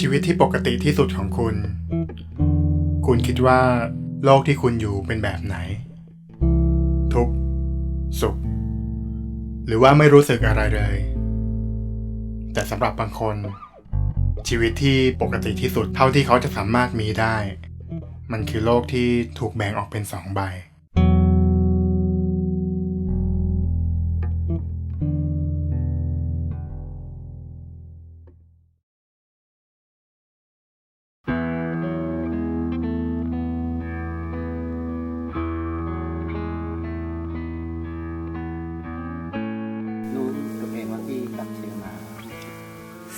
ชีวิตที่ปกติที่สุดของคุณ คุณคิดว่าโลกที่คุณอยู่เป็นแบบไหน ทุกข์สุข หรือว่าไม่รู้สึกอะไรเลย แต่สำหรับบางคน ชีวิตที่ปกติที่สุดเท่าที่เขาจะสามารถมีได้ มันคือโลกที่ถูกแบ่งออกเป็นสองใบ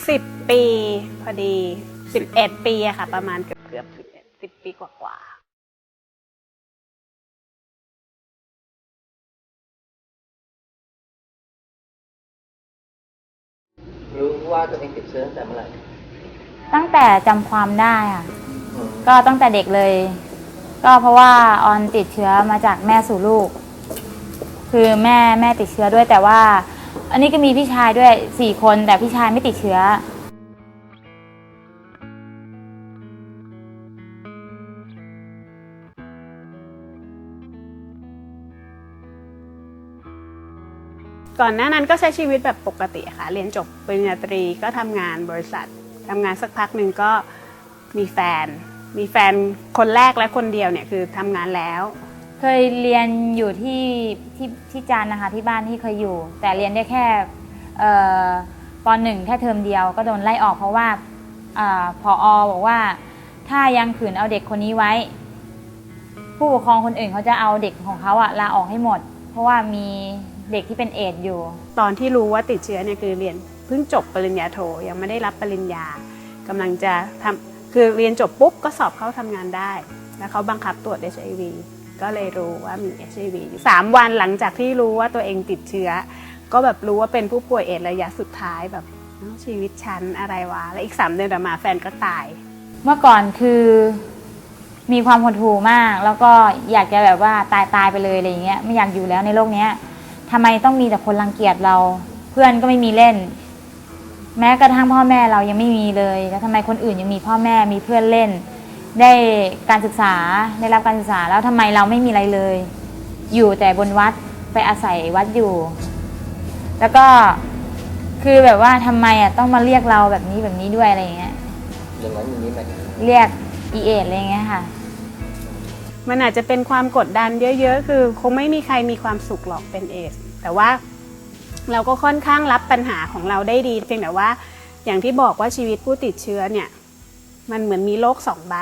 สิบปีพอดีสิบเอ็ดปีอะค่ะ ประมาณเกือบเกือบสิบเอ็ดสิบปีกว่ากว่ารู้ว่าตัวเองติดเชื้อตั้งแต่เมื่อไหร่ตั้งแต่จำความได้ค่ะก็ตั้งแต่เด็กเลย ก็เพราะว่าออนติดเชื้อมาจากแม่สู่ลูก คือแม่แม่ติดเชื้อด้วยแต่ว่า อันนี้ก็มีพี่ชายด้วยสี่คนแต่พี่ชายไม่ติดเชื้อ ก่อนหน้านั้นก็ใช้ชีวิตแบบปกติค่ะ เรียนจบปริญญาตรีก็ทำงานบริษัททำงานสักพักหนึ่งก็มีแฟน มีแฟนคนแรกและคนเดียวเนี่ยคือทำงานแล้ว เคยเรียนอยู่ที่ที่ที่จันทร์นะคะที่บ้านที่เคยอยู่ แต่เรียนได้แค่เอ่อปหนึ่งแค่เทอมเดียวก็โดนไล่ออกเพราะว่าอาพออบอกว่า ถ้ายังขืนเอาเด็กคนนี้ไว้ ผู้ปกครองคนอื่นเขาจะเอาเด็กของเขาอะลาออกให้หมด เพราะว่ามีเด็กที่เป็นเอดส์อยู่ ตอนที่รู้ว่าติดเชื้อเนี่ยคือเรียนเพิ่งจบปริญญาโทยังไม่ได้รับปริญญากำลังจะทำคือเรียนจบปุ๊บก็สอบเข้าทำงานได้ แล้วเขาบังคับตรวจ HIV ก็เลยรู้ว่ามี HIV อยู่สามวันหลังจากที่รู้ว่าตัวเองติดเชื้อ ก็แบบรู้ว่าเป็นผู้ป่วยเอดระยะสุดท้ายแบบชีวิตฉันอะไรวะ แล้วอีกสามเดือนต่อมาแฟนก็ตาย เมื่อก่อนคือมีความหดหู่มาก แล้วก็อยากจะแบบว่าตายตายไปเลยอะไรอย่างเงี้ยไม่อยากอยู่แล้วในโลกเนี้ยทำไมต้องมีแต่คนรังเกียจเรา เพื่อนก็ไม่มีเล่น แม้กระทั่งพ่อแม่เรายังไม่มีเลย แล้วทำไมคนอื่นยังมีพ่อแม่มีเพื่อนเล่น ได้การศึกษาได้รับการศึกษาแล้วทำไมเราไม่มีอะไรเลย อยู่แต่บนวัดไปอาศัยวัดอยู่ แล้วก็คือแบบว่าทำไมอะต้องมาเรียกเราแบบนี้แบบนี้ด้วยอะไรอย่างเงี้ยอย่างนั้นอย่างนี้ไหมเรียกอีเออะไรอย่างเงี้ยค่ะ มันอาจจะเป็นความกดดันเยอะ ๆ คือ คงไม่มีใครมีความสุขหรอกเป็นเอสแต่ว่าเราก็ค่อนข้างรับปัญหาของเราได้ดี เพียงแต่ว่าอย่างที่บอกว่าชีวิตผู้ติดเชื้อเนี่ย มันเหมือนมีโลกสองใบ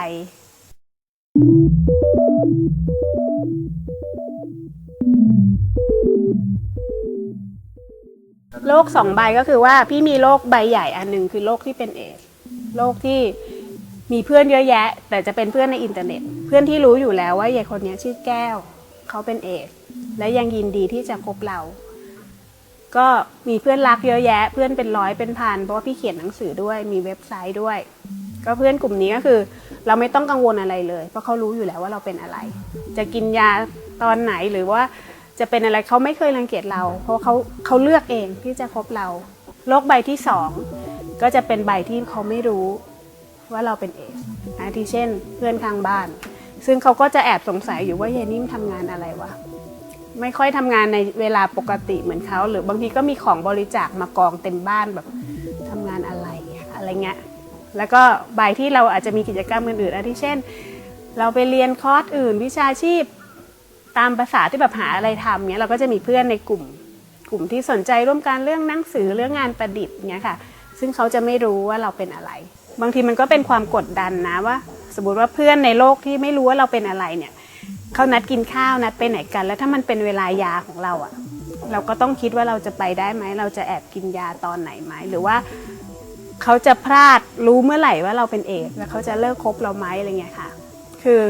โลกสองใบก็คือว่าพี่มีโลกใบใหญ่อันหนึ่งคือโลกที่เป็นเอสโลกที่มีเพื่อนเยอะแยะ แต่จะเป็นเพื่อนในอินเทอร์เน็ต เพื่อนที่รู้อยู่แล้วว่ายายคนนี้ชื่อแก้ว เขาเป็นเอสและยังยินดีที่จะคบเรา ก็มีเพื่อนรักเยอะแยะ เพื่อนเป็นร้อยเป็นพันเพราะว่าพี่เขียนหนังสือด้วยมีเว็บไซต์ด้วย ก็เพื่อนกลุ่มนี้ก็คือ เราไม่ต้องกังวลอะไรเลย เพราะเขารู้อยู่แล้วว่าเราเป็นอะไร จะกินยาตอนไหนหรือว่าจะเป็นอะไรเขาไม่เคยรังเกียจเรา เพราะเขาเขาเลือกเองที่จะคบเราโลกใบที่สองก็จะเป็นใบที่เขาไม่รู้ว่าเราเป็นเอสอาทิเช่น เพื่อนข้างบ้าน ซึ่งเขาก็จะแอบสงสัยอยู่ว่ายายนิ่มทำงานอะไรวะไม่ค่อยทำงานในเวลาปกติเหมือนเขาหรือบางทีก็มีของบริจาคมากองเต็มบ้านแบบทำงานอะไรอะไรเงี้ย แล้วก็ใบที่เราอาจจะมีกิจกรรมอื่นๆอาทิเช่น เราไปเรียนคอร์สอื่น วิชาชีพตามภาษาที่แบบหาอะไรทำเนี้ยเราก็จะมีเพื่อนในกลุ่ม กลุ่มที่สนใจร่วมกันเรื่องหนังสือเรื่องงานประดิษฐ์เนี้ยค่ะ ซึ่งเขาจะไม่รู้ว่าเราเป็นอะไร บางทีมันก็เป็นความกดดันนะว่า สมมติว่าเพื่อนในโลกที่ไม่รู้ว่าเราเป็นอะไรเนี่ยเขานัดกินข้าวนัดไปไหนกัน แล้วถ้ามันเป็นเวลายาของเราอะ่ะ เราก็ต้องคิดว่าเราจะไปได้ไหมเราจะแอบกินยาตอนไหนไหมหรือว่า เขาจะพลาดรู้เมื่อไหร่ว่าเราเป็นเอดส์แล้วเขาจะเลิกคบเราไหมอะไรเงี้ยค่ะ คือ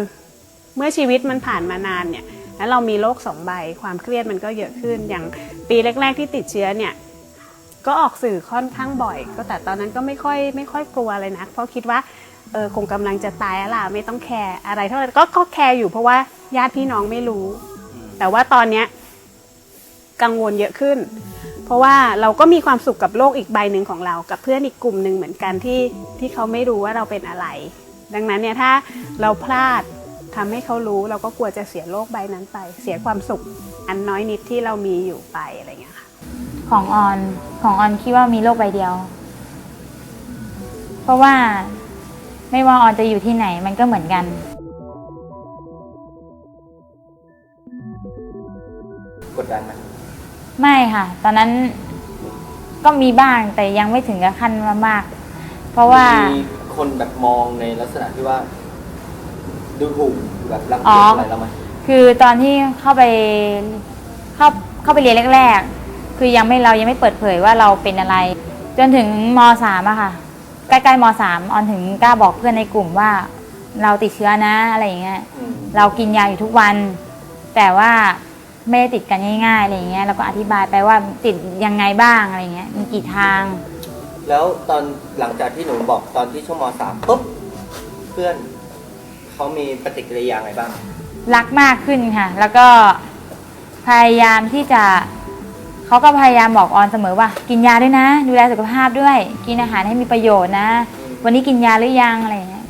เมื่อชีวิตมันผ่านมานานเนี่ยแล้วเรามีโรคสองใบความเครียดมันก็เยอะขึ้นอย่างปีแรก ๆ ที่ติดเชื้อเนี่ยก็ออกสื่อค่อนข้างบ่อย ก็แต่ตอนนั้นก็ไม่ค่อยไม่ค่อยกลัวเลยนะเพราะคิดว่าเออคงกำลังจะตายแล้วล่ะไม่ต้องแคร์อะไรเท่าไหร่ก็ก็แคร์อยู่เพราะว่าญาติพี่น้องไม่รู้ แต่ว่าตอนเนี้ยกังวลเยอะขึ้น เพเพราะว่าเราก็มีความสุขกับโลกอีกใบหนึ่งของเรา กับเพื่อนอีกกลุ่มหนึ่งเหมือนกันที่ที่เขาไม่รู้ว่าเราเป็นอะไร ดังนั้นเนี่ยถ้าเราพลาดทำให้เขารู้เราก็กลัวจะเสียโลกใบนั้นไป เสียความสุขอันน้อยนิดที่เรามีอยู่ไปอะไรอย่างเงี้ยค่ะของออนของออนคิดว่ามีโลกใบเดียว เพราะว่าไม่ว่าออนจะอยู่ที่ไหนมันก็เหมือนกัน กดดันไหม ไม่ค่ะ ตอนนั้นก็มีบ้างแต่ยังไม่ถึงกับขั้นมากๆเพราะว่า มีคนแบบมองในลักษณะที่ว่า ดูถูกแบบรังอ๋เกีอยจอะไรเราไหมคือตอนที่เข้าไปเข้าเข้าไปเรียนแรก ๆ คือยังไม่เรายังไม่เปิดเผยว่าเราเป็นอะไร จนถึงมสามอะค่ะ ใกล้ๆมสามออนถึงกล้าบอกเพื่อนในกลุ่มว่า เราติดเชื้อนะอะไรอย่างเงี้ย อืม เรากินยาอยู่ทุกวัน แต่ว่า ไม่ได้ติดกันง่ายๆอะไรอย่างเงี้ยเราก็อธิบายไปว่าติดยังไงบ้างอะไรอย่างเงี้ยมีกี่ทางแล้วตอนหลังจากที่หนูบอกตอนที่ช่วงมสามปุ๊บเพื่อนเขามีปฏิกิริยาไงบ้าง รักมากขึ้นค่ะ แล้วก็พยายามที่จะเขาก็พยายามบอกออนเสมอว่า กินยาด้วยนะ ดูแลสุขภาพด้วย กินอาหารให้มีประโยชน์นะ วันนี้กินยาหรือยังอะไรอย่างเงี้ย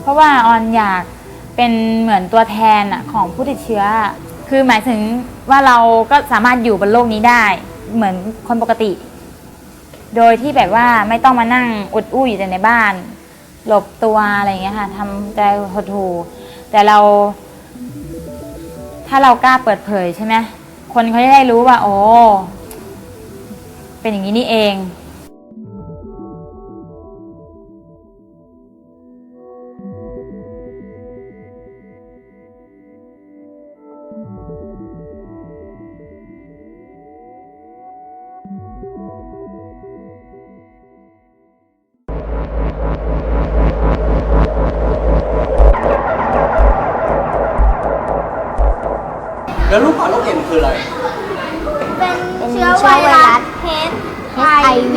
เพราะว่าออนอยากเป็นเหมือนตัวแทนอะของผู้ติดเชื้อ คือหมายถึงว่าเราก็สามารถอยู่บนโลกนี้ได้เหมือนคนปกติ โดยที่แบบว่าไม่ต้องมานั่งอุดอู้อยู่แต่ในบ้าน หลบตัวอะไรอย่างเงี้ยค่ะทำใจหดหู่แต่เรา ถ้าเรากล้าเปิดเผยใช่ไหมคนเขาจะได้รู้ว่า โอ้เป็นอย่างนี้นี่เอง เป็นเชื้อไวรัส HIV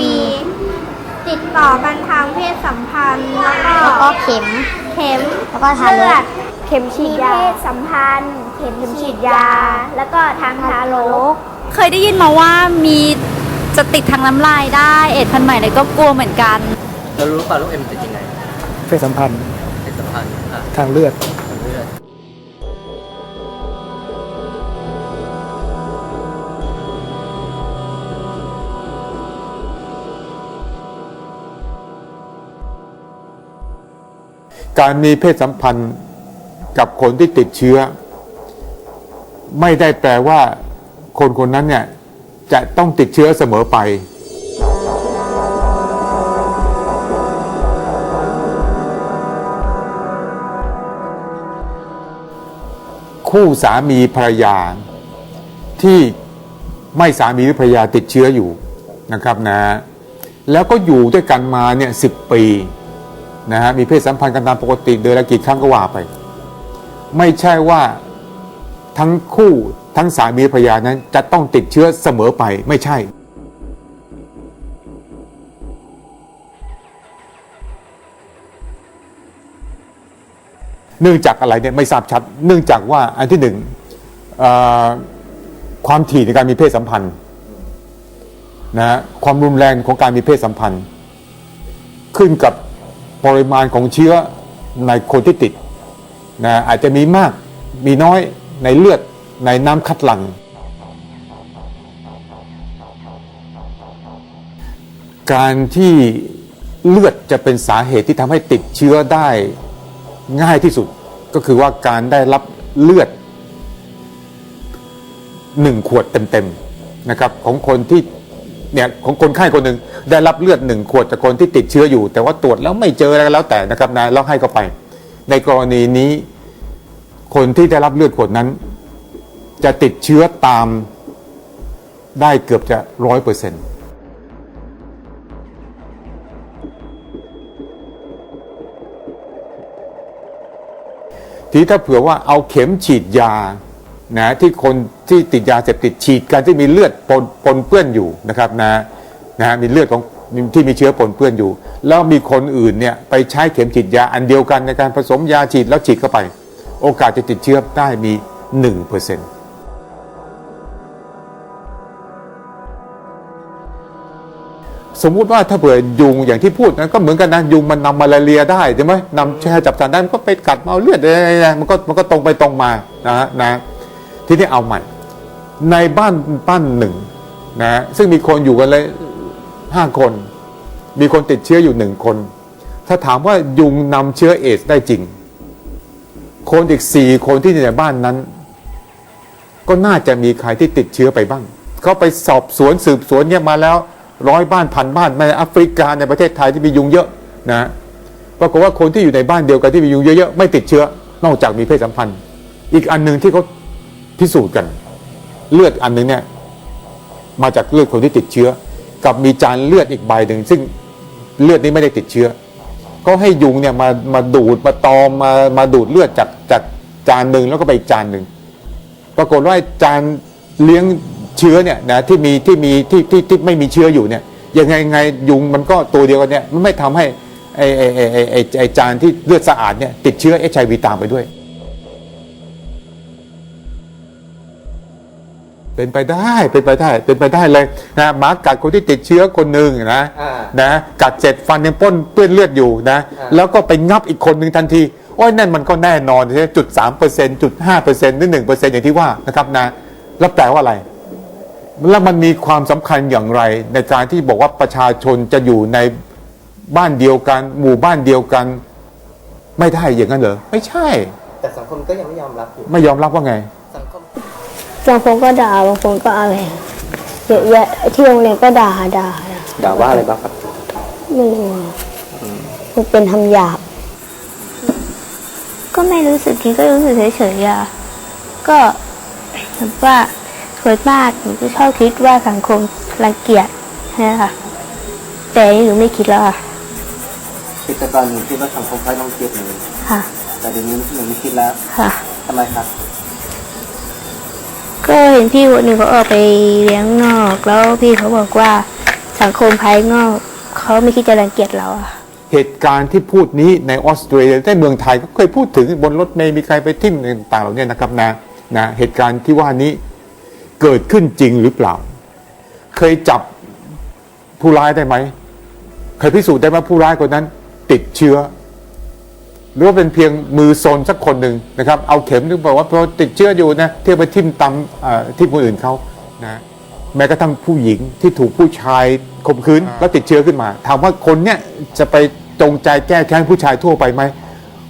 ติดต่อกันทางเพศสัมพันธ์แล้วก็แล้วก็เข็มเข็มแล้วก็ทารเลือกดเข็มฉีมีดเพยาศสัมพันธ์ เข็มฉีดยา แล้วก็ทางทารก เคยได้ยินมาว่ามีจะติดทางน้ำลายได้ เอ็ดพันธุ์ใหม่เลยก็กลัวเหมือนกันแล้วรู้ปลาลูกเอ็มติดยังไง เพศสัมพันธ์เป็นสัมพันธ์อะทางเลือดทางเลือด การมีเพศสัมพันธ์กับคนที่ติดเชื้อ ไม่ได้แปลว่าคนคนนั้นเนี่ยจะต้องติดเชื้อเสมอไป คู่สามีภรรยา ที่ไม่สามีหรือภรรยาติดเชื้ออยู่นะครับนะ แล้วก็อยู่ด้วยกันมาเนี่ยสิบปี นะฮะมีเพศสัมพันธ์กันตามปกติเดือนละกี่ครั้งก็ว่าไป ไม่ใช่ว่าทั้งคู่ทั้งสามีภรรยานั้นจะต้องติดเชื้อเสมอไปไม่ใช่เนื่องจากอะไรเนี่ยไม่ทราบชัด เนื่องจากว่าอันที่หนึ่งความถี่ในการมีเพศสัมพันธ์นะฮะความรุนแรงของการมีเพศสัมพันธ์ ขึ้นกับ ปริมาณของเชื้อในคนที่ติดนะอาจจะมีมากมีน้อยในเลือดในน้ำคัดหลั่งการที่เลือดจะเป็นสาเหตุที่ทำให้ติดเชื้อได้ง่ายที่สุด ก็คือว่าการได้รับเลือดหนึ่งขวดเต็มๆนะครับของคนที่ เนี่ยของคนไข้คนหนึ่งได้รับเลือดหนึ่งขวดจากคนที่ติดเชื้ออยู่ แต่ว่าตรวจแล้วไม่เจออะไรแล้วแต่นะครับนะแล้วให้เขาไป ในกรณีนี้ คนที่ได้รับเลือดขวดนั้น จะติดเชื้อตามได้เกือบจะร้อยเปอร์เซ็นต์ทีถ้าเผื่อว่าเอาเข็มฉีดยา นะที่คนที่ติดยาเสพติดฉีดกันที่มีเลือดปนปนเปื้อนอยู่นะครับนะนะมีเลือดของที่มีเชื้อปนเปื้อนอยู่ แล้วมีคนอื่นเนี่ยไปใช้เข็มฉีดยาอันเดียวกันในการผสมยาฉีดแล้วฉีดเข้าไป โอกาสจะติดเชื้อได้มี1%เปอร์เซ็นต์สมมุติว่าถ้าเผื่อยุงอย่างที่พูดนะก็เหมือนกันนะยุงมันนำมาลาเรียได้ใช่ไหมนำแช่จับสารได้มันก็ไปกัดเอาเลือดอะไรๆมันก็มันก็ตรงไปตรงมานะฮะนะ ทีนี้เอาใหม่ในบ้านบ้านหนึ่งนะซึ่งมีคนอยู่กันเลยห้าคน มีคนติดเชื้ออยู่หนึ่งคน ถ้าถามว่ายุงนำเชื้อเอสได้จริง คนอีกสี่คนที่อยู่ในบ้านนั้น ก็น่าจะมีใครที่ติดเชื้อไปบ้าง เขาไปสอบสวนสืบสวนเนี่ยมาแล้วร้อยบ้านพันบ้านในแอฟริกาในประเทศไทยที่มียุงเยอะนะปรากฏว่าคนที่อยู่ในบ้านเดียวกันที่มียุงเยอะๆไม่ติดเชื้อนอกจากมีเพศสัมพันธ์ อีกอันหนึ่งที่เขา พิสูจน์กัน เลือดอันหนึงเนี่ยมาจากเลือดคนที่ติดเชื้อ กับมีจานเลือดอีกใบหนึ่งซึ่งเลือดนี้ไม่ได้ติดเชื้อก็ให้ยุงเนี่ยมามาดูดมาตอมมามาดูดเลือดจากจากจานหนึ่งแล้วก็ไปอีกจานหนึ่งปรากฏว่าจานเลี้ยงเชื้อเนี่ยนะที่มีที่มีที่ที่ที่ไม่มีเชื้ออยู่เนี่ยยังไงไงยุงมันก็ตัวเดียวกันเนี่ยมันไม่ทำให้ไอไอไอไอไอไอจานที่เลือดสะอาดเนี่ยติดเชื้อเอชไอวีตามไปด้วย เป็นไปได้เป็นไปได้เป็นไปได้เลยนะหมากัดคนที่ติดเชื้อคนหนึ่งนะอ่านะกัดเสร็จฟันยังป้นเปื้อนเลือดอยู่นะอ่าแล้วก็ไปงับอีกคนหนึ่งทันทีโอ้ยนั่นมันก็แน่นอนใช่ไหมจุดสามเปอร์เซ็นต์จุดห้าเปอร์เซ็นต์หรือหนึ่งเปอร์เซ็นต์อย่างที่ว่านะครับนะแล้วแปลว่าอะไร แล้วมันมีความสำคัญอย่างไร ในการที่บอกว่าประชาชนจะอยู่ในบ้านเดียวกัน หมู่บ้านเดียวกัน ไม่ได้อย่างนั้นเหรอไม่ใช่ แต่สังคมก็ยังไม่ยอมรับอยู่ไม่ยอมรับว่าไงสังคม บางคนก็ด่าบางคนก็อะไรเยอะแยะที่โรงเรียนก็ด่าด่าด่าด่าว่าอะไรบ้างครับไม่รู้อะมันเป็นคำหยาบ ก็ไม่รู้สึกคิดก็รู้สึกเฉยๆอะก็แบบว่าส่วนมากหนูก็ชอบคิดว่าสังคมรังเกียจนะคะแต่อันนี้หนูไม่คิดแล้วค่ะคือแต่ก่อนหนูคิดว่าสังคมค่อยต้องเกลียดหนูค่ะ แต่เดี๋ยวนี้หนูไม่คิดแล้วค่ะทำไมครับ ก็เห็นพี่คนหนึ่งเขาออกไปเลี้ยงนอก แล้วพี่เขาบอกว่าสังคมภายนอกเขาไม่คิดจะรังเกียจเราอะเหตุการณ์ที่พูดนี้ในออสเตรเลียในเมืองไทยก็เคยพูดถึงบนรถเมล์มีใครไปทิ่มต่างๆเหล่านี้นะครับนะนะเหตุการณ์ที่ว่านี้เกิดขึ้นจริงหรือเปล่า เคยจับผู้ร้ายได้ไหมเคยพิสูจน์ได้ไหมผู้ร้ายคนนั้น ติดเชื้อ หรือว่าเป็นเพียงมือโซนสักคนหนึ่งนะครับ เอาเข็มที่บอกว่าพอติดเชื้ออยู่นะเที่ยวไปทิ่มตำเอ่อทิ่มคนอื่นเขานะแม้กระทั่งผู้หญิงที่ถูกผู้ชายข่มขืนแล้วติดเชื้อขึ้นมา ถามว่าคนเนี้ยจะไปจงใจแก้แค้นผู้ชายทั่วไปไหม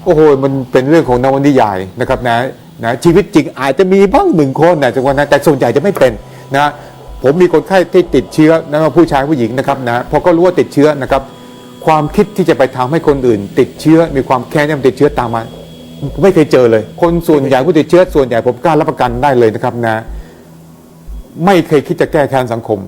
โอ้โหมันเป็นเรื่องของนวนิยายนะครับนะนะชีวิตจริงอาจจะมีบ้างหนึ่งคนนะจังหวะนั้นแต่ส่วนใหญ่จะไม่เป็นนะผมมีคนไข้ที่ติดเชื้อนะผู้ชายผู้หญิงนะครับนะพอก็รู้ว่าติดเชื้อนะครับ ความคิดที่จะไปทำให้คนอื่น ติดเชื้อมีความแค้นที่มันติดเชื้อตามมาไม่เคยเจอเลย คนส่วนใหญ่ผู้ติดเชื้อส่วนใหญ่ผมกล้ารับประกันได้เลยนะครับนะ ไม่เคยคิดจะแก้แค้นสังคม